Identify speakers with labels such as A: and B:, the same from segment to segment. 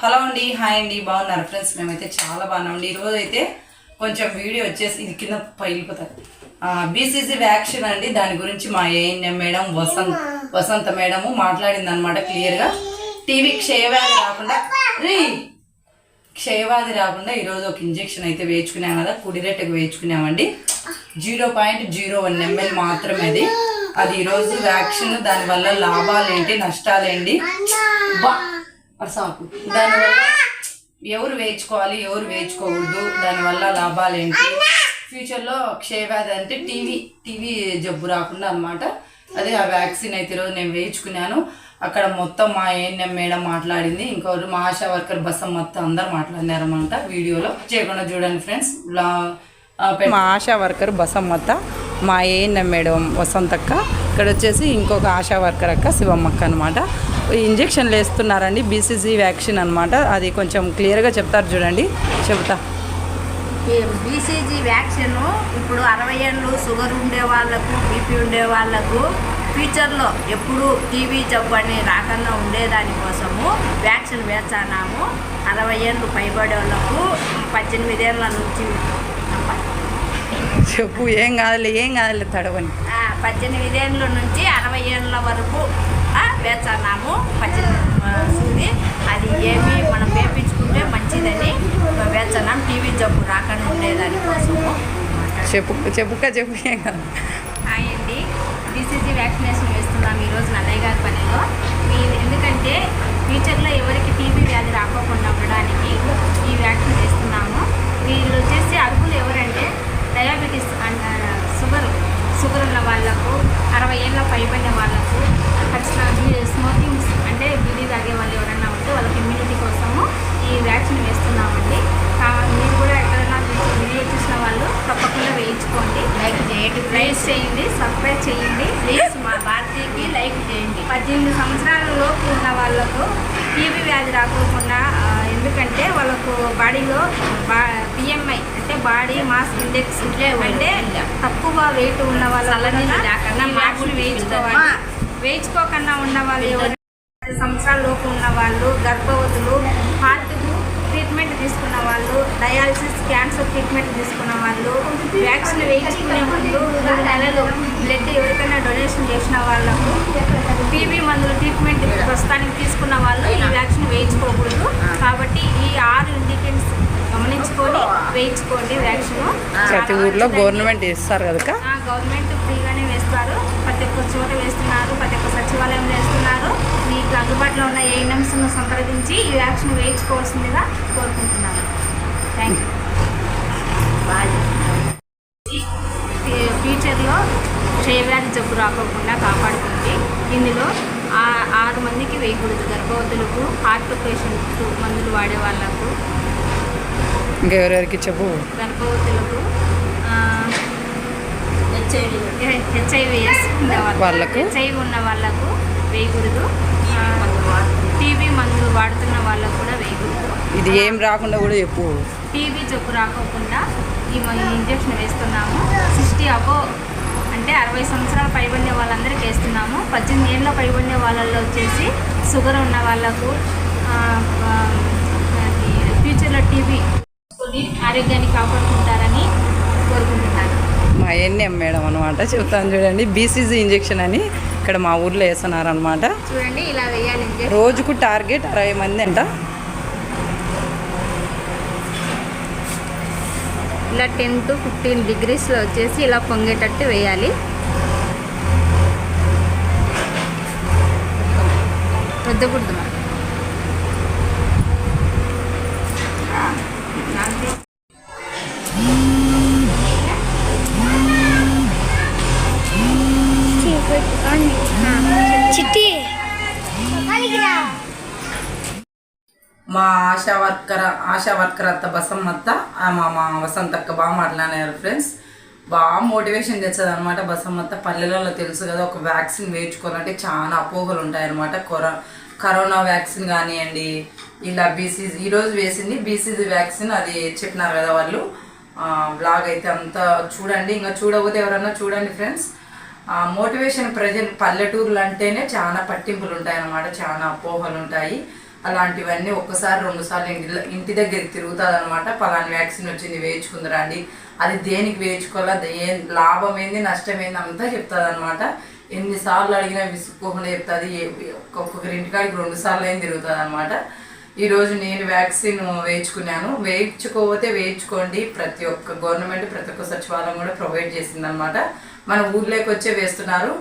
A: Hello అండి hi అండి బాగున్నారు ఫ్రెండ్స్? మేమైతే చాలా బాగున్నామండి ఈరోజు అయితే కొంచెం వీడియో వచ్చేసి ఇది కింద పగిలిపోతారు. బీసీసీ వ్యాక్సిన్ అండి. దాని గురించి మా ANM madam Vasanth Vasantha madam మాట్లాడింది అనమాట క్లియర్గా టీవీ క్షయవ్యాధి రాకుండా రీ! క్షయవ్యాధి రాకుండా ఈరోజు ఒక ఇంజెక్షన్ అయితే వేయించుకున్నాం కదా కుడిరెట్టకు వేయించుకున్నామండి. Zero point zero one ML మాత్రమే అది. అది ఈరోజు వ్యాక్సిన్ దానివల్ల లాభాలు ఏంటి నష్టాలు బా! అసాకు దానివల్ల ఎవరు వేయించుకోవాలి ఎవరు వేయించుకోకూడదు దానివల్ల లాభాలు ఏంటి? ఫ్యూచర్లో క్షయవ్యాధి అంటే టీవీ టీవీ జబ్బు రాకుండా అనమాట అదే ఆ వ్యాక్సిన్ అయితే ఈరోజు నేను వేయించుకున్నాను. అక్కడ మొత్తం మా ఏఎన్ఎం మేడం మాట్లాడింది. ఇంకోరు మా ఆశా వర్కర్ బస్సం మొత్తం అందరు మాట్లాడినారనమాట వీడియోలో. చేయకుండా చూడండి ఫ్రెండ్స్. మా ఆశా వర్కర్ బసమ్మత్త మా ఏఎన్ఎం మేడం వసంతక్క. ఇక్కడ వచ్చేసి ఇంకొక ఆశా వర్కర్ అక్క శివమ్మక్క అనమాట ఇంజెక్షన్లు వేస్తున్నారండి బీసీజీ వ్యాక్సిన్ అనమాట అది కొంచెం క్లియర్గా చెప్తారు చూడండి. చెబుతా.
B: బీసీజీ వ్యాక్సిన్ ఇప్పుడు అరవై ఏళ్ళు షుగర్ ఉండే వాళ్ళకు బీపీ ఉండే వాళ్ళకు ఫ్యూచర్లో ఎప్పుడు టీవీ జబ్బు అని రాకుండా ఉండేదాని కోసము వ్యాక్సిన్ వేస్తున్నాము. అరవై ఏళ్ళు పైబడే వాళ్ళకు పద్దెనిమిది ఏళ్ళ నుంచి
A: చెప్పు ఏం కాదులే ఏం కాదులే తడవని.
B: పద్దెనిమిది ఏళ్ళ నుంచి అరవై ఏళ్ళ వరకు వేస్తున్నాము పద్దెనిమిది సూది. అది ఏమి మనం వేపించుకుంటే మంచిదని వేస్తున్నాం టీవీ జబ్బు రాకుండా ఉండేదాని కోసము.
A: చెప్పు చెప్పుక చెప్పు
B: అండి బీసీజీ వ్యాక్సినేషన్ వేస్తున్నాం ఈరోజు నల్లయ్య గారి పనిలో. మీ ఎందుకంటే ఫ్యూచర్లో ఎవరికి టీబీ వ్యాధి రాకోకుండా ఉండడానికి ఈ వ్యాక్సిన్ వేస్తున్నాము. వీళ్ళు వచ్చేసి అర్హులు ఎవరంటే డయాబెటీస్ షుగర్ షుగర్ ఉన్న వాళ్ళకు అరవై ఏళ్ళ పైబడిన వాళ్ళకు ఖచ్చితంగా స్మోకింగ్ అంటే బీడీ తాగే వాళ్ళు ఎవరైనా ఉంటే వాళ్ళకి ఇమ్యూనిటీ కోసము ఈ వ్యాక్సిన్ వేస్తున్నామండి. మీరు కూడా ఎక్కడైనా వీడియో చూసిన వాళ్ళు తప్పకుండా వేయించుకోండి. లైక్ చేయండి ప్రైస్ చేయండి సబ్స్క్రైబ్ చేయండి. ప్లీజ్ మా భారతీయకి లైక్ చేయండి. పద్దెనిమిది సంవత్సరాల లోపు ఉన్న వాళ్ళకు టీబీ వ్యాధి రాకోకుండా ఆ, ఎందుకంటే వాళ్ళకు బాడీలో బా బిఎంఐ అంటే బాడీ మాస్ ఇండెక్స్ అంటే తక్కువ వెయిట్ ఉన్న వాళ్ళ మార్పులు వేయించుకోవాలి. వేయించుకోకుండా ఉన్న వాళ్ళు ఎవరు? సంవత్సరాల లోపు ఉన్న వాళ్ళు గర్భవతులు హార్ట్కు ట్రీట్మెంట్ తీసుకున్న వాళ్ళు డయాలసిస్ క్యాన్సర్ ట్రీట్మెంట్ తీసుకున్న వాళ్ళు వ్యాక్సిన్ వేయించుకునే ముందు నెలలు బ్లడ్ ఎవరికైనా డొనేషన్ చేసిన వాళ్ళకు టీబీ మందులు ట్రీట్మెంట్ ప్రస్తుతానికి తీసుకున్న వాళ్ళు ఈ వ్యాక్సిన్ వేయించుకోకూడదు కాబట్టి ఈ ఆరు ఇండికేట్స్ గమనించుకొని వేయించుకోండి వ్యాక్సిన్.
A: ప్రతి ఊర్లో గవర్నమెంట్ ఇస్తారు కదక
B: ఆ, గవర్నమెంట్ ఫ్రీగానే వేస్తారు. ప్రతి ఒక్క చోట వేస్తున్నారు ప్రతి ఒక్క సచివాలయంలో వేస్తున్నారు. మీకు అందుబాటులో ఉన్న ఏఎన్ఎంస్ను సంప్రదించి ఈ వ్యాక్సిన్ వేయించుకోవాల్సిందిగా కోరుకుంటున్నాను. థ్యాంక్ యూ ఫ్యూచర్లో క్షయవ్యాధి జబ్బు రాకోకుండా కాపాడుతుంది ఇందులో ఆ- ఆరు మందికి వేయకూడదు గర్భవతులకు హార్ట్ పేషెంట్ మందులు వాడే వాళ్ళకు
A: ఇంకెవరెవరికి చెప్పు. వాళ్ళకు?
B: హెచ్ఐవి ఉన్న వాళ్ళకు వేయకూడదు. టీబీ మందులు వాడుతున్న వాళ్ళకు కూడా వేయకూడదు.
A: ఇది ఏం రాకుండా కూడా చెప్పు.
B: టీబీ జబ్బు రాకోకుండా ఈ ఇంజెక్షన్ వేస్తున్నాము. సిక్స్టీ అబో అంటే అరవై సంవత్సరాలు పైబడిన వాళ్ళందరికీ వేస్తున్నాము. పద్దెనిమిది ఏళ్ళ పైబడిన వాళ్ళల్లో వచ్చేసి షుగర్ ఉన్న వాళ్ళకు ఫ్యూచర్లో టీబీ ఆరోగ్యాన్ని కాపాడుకుంటారని కోరుకుంటున్నాను.
A: మా ఎన్ఎం మేడం అనమాట చెప్తాను చూడండి. బీసీజీ ఇంజెక్షన్ అని ఇక్కడ మా ఊర్లో వేస్తున్నారు అనమాట
B: చూడండి ఇలా వేయాలి
A: రోజుకు టార్గెట్ అరవై మంది అంట.
B: ఇలా టెన్ టు ఫిఫ్టీన్ డిగ్రీస్లో వచ్చేసి ఇలా పొంగేటట్టు వేయాలి. వద్దకూడదు
C: చిట్టి.
A: మా ఆశా వర్కర్ ఆశా వర్కర్ అత్త బసమ్మత్త ఆ మా మా వసంతక్క బాగా మాట్లాడారు ఫ్రెండ్స్ బాగా మోటివేషన్ తెచ్చదు అనమాట బసమ్మత్త. పల్లెలలో తెలుసు కదా ఒక వ్యాక్సిన్ వేయించుకోవాలంటే చాలా అపోహలు ఉంటాయన్నమాట. కొర కరోనా వ్యాక్సిన్ కానివ్వండి ఇలా బీసీజీ ఈరోజు వేసింది బీసీజీ వ్యాక్సిన్ అది చెప్పినారు కదా వాళ్ళు. బ్లాగ్ అయితే అంతా చూడండి. ఇంకా చూడకపోతే ఎవరన్నా చూడండి ఫ్రెండ్స్ మోటివేషన్ ప్రజెంట్ పల్లెటూర్లు అంటేనే చాలా పట్టింపులు ఉంటాయి అన్నమాట చాలా అపోహలు ఉంటాయి అలాంటివన్నీ ఒక్కసారి రెండుసార్లు ఇంటి ఇంటి దగ్గరికి తిరుగుతుంది అనమాట పలాని వ్యాక్సిన్ వచ్చింది వేయించుకుందిరండి అది దేనికి వేయించుకోవాలా? దే- లాభం ఏంది నష్టం ఏంది అంతా చెప్తుంది అనమాట ఎన్నిసార్లు అడిగినా విసుక్కోకుండా చెప్తుంది. ఏ- ఒక్కొక్కరి ఇంటికాడికి రెండు సార్లు ఏం తిరుగుతుంది అనమాట ఈరోజు నేను వ్యాక్సిన్ వేయించుకున్నాను. వేయించుకోకపోతే వేయించుకోండి. ప్రతి ఒక్క గవర్నమెంట్ ప్రతి ఒక్క సచివాలయం కూడా ప్రొవైడ్ చేసింది అనమాట మన ఊర్లోకి వచ్చే వేస్తున్నారు.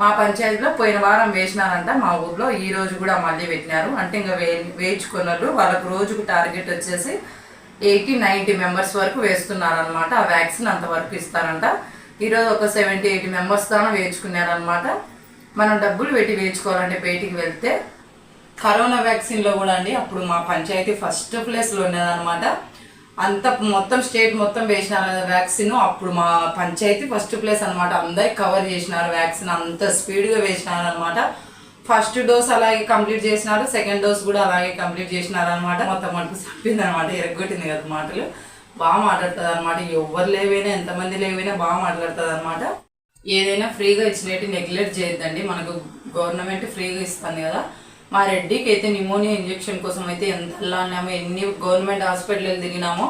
A: మా పంచాయతీలో పోయిన వారం వేసినారంట. మా ఊర్లో ఈ రోజు కూడా మళ్ళీ పెట్టినారు. అంటే ఇంకా వే వేయించుకున్నారు వాళ్ళకు రోజుకు టార్గెట్ వచ్చేసి ఎయిటీ నైంటీ మెంబర్స్ వరకు వేస్తున్నారు అనమాట ఆ వ్యాక్సిన్ అంతవరకు ఇస్తారంట. ఈరోజు ఒక సెవెంటీ ఎయిటీ మెంబర్స్ దాకా వేయించుకున్నారనమాట మనం డబ్బులు పెట్టి వేయించుకోవాలంటే బయటికి వెళ్తే కరోనా వ్యాక్సిన్లో కూడా అండి అప్పుడు మా పంచాయతీ ఫస్ట్ ప్లేస్లో ఉన్నదనమాట అంత మొత్తం స్టేట్ మొత్తం వేసినారు వ్యాక్సిన్. అప్పుడు మా పంచాయతీ ఫస్ట్ ప్లేస్ అనమాట అందరికి కవర్ చేసినారు వ్యాక్సిన్. అంత స్పీడ్గా వేసినారు అనమాట ఫస్ట్ డోస్ అలాగే కంప్లీట్ చేసినారు. సెకండ్ డోస్ కూడా అలాగే కంప్లీట్ చేసినారు అనమాట మొత్తం మనకు చెప్పింది అనమాట ఎరగొట్టింది కదా మాటలు. బాగా మాట్లాడుతుంది అనమాట ఎవరు లేవైనా ఎంతమంది లేవైనా బాగా మాట్లాడుతుంది అనమాట ఏదైనా ఫ్రీగా ఇచ్చినట్టు నెగ్లెక్ట్ చేయొద్దండి. మనకు గవర్నమెంట్ ఫ్రీగా ఇస్తుంది కదా. మా రెడ్డికి అయితే నిమోనియా ఇంజెక్షన్ కోసం అయితే ఎంత వెళ్ళాము ఎన్ని గవర్నమెంట్ హాస్పిటల్ తిరిగినామో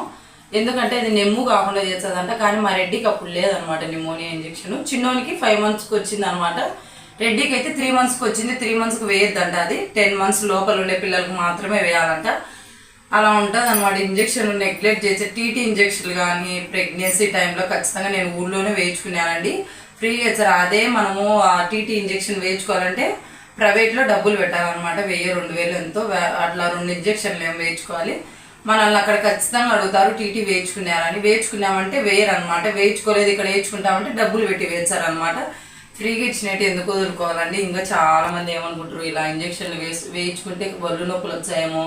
A: ఎందుకంటే అది నెమ్ము కాకుండా చేస్తుందంట. కానీ మా రెడ్డికి అప్పుడు లేదనమాట నిమోనియా ఇంజెక్షన్ చిన్నోనికి ఫైవ్ మంత్స్కి వచ్చింది అనమాట రెడ్డికి అయితే త్రీ మంత్స్కి వచ్చింది. త్రీ మంత్స్కి వేయద్దంట అది. టెన్ మంత్స్ లోపల ఉండే పిల్లలకు మాత్రమే వేయాలంట. అలా ఉంటుంది అనమాట ఇంజెక్షన్ నెగ్లెక్ట్ చేసే టీటీ ఇంజెక్షన్లు కానీ ప్రెగ్నెన్సీ టైంలో ఖచ్చితంగా నేను ఊళ్ళోనే వేయించుకున్నానండి. ఫ్రీగా సార్ అదే మనము ఆ టీటీ ఇంజెక్షన్ వేయించుకోవాలంటే ప్రైవేట్లో డబ్బులు పెట్టాలన్నమాట. వెయ్యి రెండు వేలు ఎంతో. అట్లా రెండు ఇంజెక్షన్లు ఏం వేయించుకోవాలి. మనల్ని అక్కడ ఖచ్చితంగా అడుగుతారు టీటీ వేయించుకున్నారని. వేయించుకున్నామంటే వేయరు అనమాట వేయించుకోలేదు ఇక్కడ వేయించుకుంటామంటే డబ్బులు పెట్టి వేయించారనమాట ఫ్రీగా ఇచ్చినట్టు ఎందుకు వదులుకోవాలండి? ఇంకా చాలామంది ఏమనుకుంటారు ఇలా ఇంజక్షన్లు వేసి వేయించుకుంటే బొల్లు నొప్పులు వచ్చాయేమో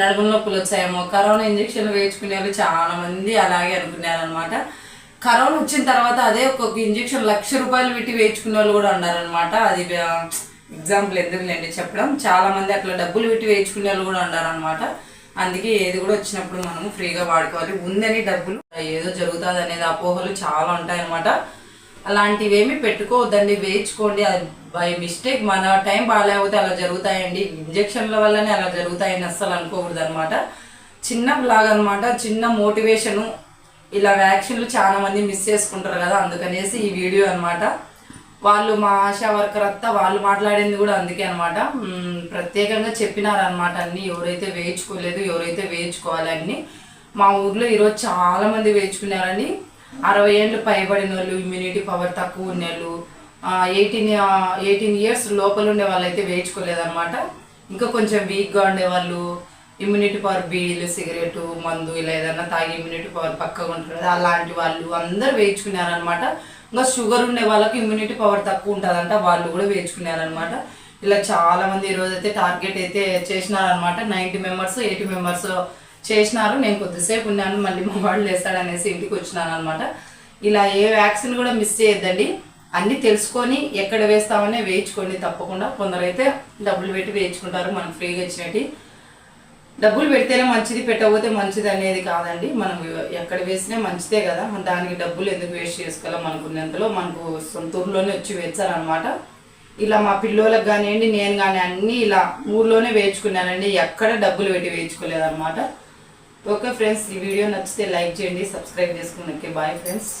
A: నడుముల నొప్పులు వచ్చాయేమో కరోనా ఇంజక్షన్లు వేయించుకునే వాళ్ళు అలాగే అనుకున్నారనమాట కరోనా వచ్చిన తర్వాత అదే ఒక్కొక్క ఇంజక్షన్ లక్ష రూపాయలు పెట్టి వేయించుకునే వాళ్ళు కూడా ఉన్నారనమాట అది ఎగ్జాంపుల్ ఎందుకులేండి చెప్పడం? చాలా మంది అట్లా డబ్బులు పెట్టి వేయించుకునే వాళ్ళు కూడా ఉన్నారనమాట అందుకే ఏది కూడా వచ్చినప్పుడు మనము ఫ్రీగా వాడుకోవాలి. ఉందని డబ్బులు ఏదో జరుగుతుంది అనేది అపోహలు చాలా ఉంటాయన్నమాట. అలాంటివేమీ పెట్టుకోవద్దండి. వేయించుకోండి. అది బై మిస్టేక్ మన టైం బాగాలేకపోతే అలా జరుగుతాయండి. ఇంజక్షన్ల వల్లనే అలా జరుగుతాయని అస్సలు అనుకోకూడదు అనమాట చిన్న బ్లాగ్ అనమాట చిన్న మోటివేషను ఇలా వ్యాక్సిన్లు చాలామంది మిస్ చేసుకుంటారు కదా. అందుకనేసి ఈ వీడియో అనమాట వాళ్ళు మా ఆశా వర్కర్ అంతా వాళ్ళు మాట్లాడింది కూడా అందుకే అనమాట ప్రత్యేకంగా చెప్పినారనమాట అన్ని. ఎవరైతే వేయించుకోలేదు ఎవరైతే వేయించుకోవాలని మా ఊర్లో ఈరోజు చాలా మంది వేయించుకున్నారండి అరవై ఏళ్ళు పైబడిన వాళ్ళు ఇమ్యూనిటీ పవర్ తక్కువ ఉన్న వాళ్ళు ఎయిటీన్ ఎయిటీన్ ఇయర్స్ లోపల ఉండే వాళ్ళు అయితే వేయించుకోలేదన్నమాట. ఇంకా కొంచెం వీక్గా ఉండే వాళ్ళు ఇమ్యూనిటీ పవర్ బీడీలు సిగరెట్ మందు ఇలా ఏదైనా తాగి ఇమ్యూనిటీ పవర్ పక్కగా ఉంటుంది అలాంటి వాళ్ళు అందరూ వేయించుకున్నారనమాట ఇంకా షుగర్ ఉండే వాళ్ళకి ఇమ్యూనిటీ పవర్ తక్కువ ఉంటుందంట వాళ్ళు కూడా వేయించుకున్నారనమాట ఇలా చాలా మంది ఈరోజు అయితే టార్గెట్ అయితే చేసినారనమాట నైంటీ మెంబర్స్ ఎయిటీ మెంబర్స్ చేసినారు. నేను కొద్దిసేపు ఉన్నాను మళ్ళీ మా వాళ్ళు వేస్తాడనేసి ఇంటికి వచ్చినాను అనమాట ఇలా ఏ వ్యాక్సిన్ కూడా మిస్ చేయొద్దండి. అన్నీ తెలుసుకొని ఎక్కడ వేస్తామనే వేయించుకోండి తప్పకుండా. కొందరైతే డబ్బులు పెట్టి వేయించుకుంటారు మనం ఫ్రీగా ఇచ్చినట్టు. డబ్బులు పెడితేనే మంచిది పెట్టకపోతే మంచిది అనేది కాదండి. మనం ఎక్కడ వేసినా మంచిదే కదా. దానికి డబ్బులు ఎందుకు వేస్ట్ చేసుకోవాలో మనకున్నంతలో మనకు సొంత ఊర్లోనే వచ్చి వేచారనమాట ఇలా మా పిల్లోలకు కానివ్వండి నేను కానీ అన్నీ ఇలా ఊర్లోనే వేయించుకున్నానండి. ఎక్కడ డబ్బులు పెట్టి వేయించుకోలేదన్నమాట. ఓకే ఫ్రెండ్స్ ఈ వీడియో నచ్చితే లైక్ చేయండి సబ్స్క్రైబ్ చేసుకున్నాకే. Bye friends.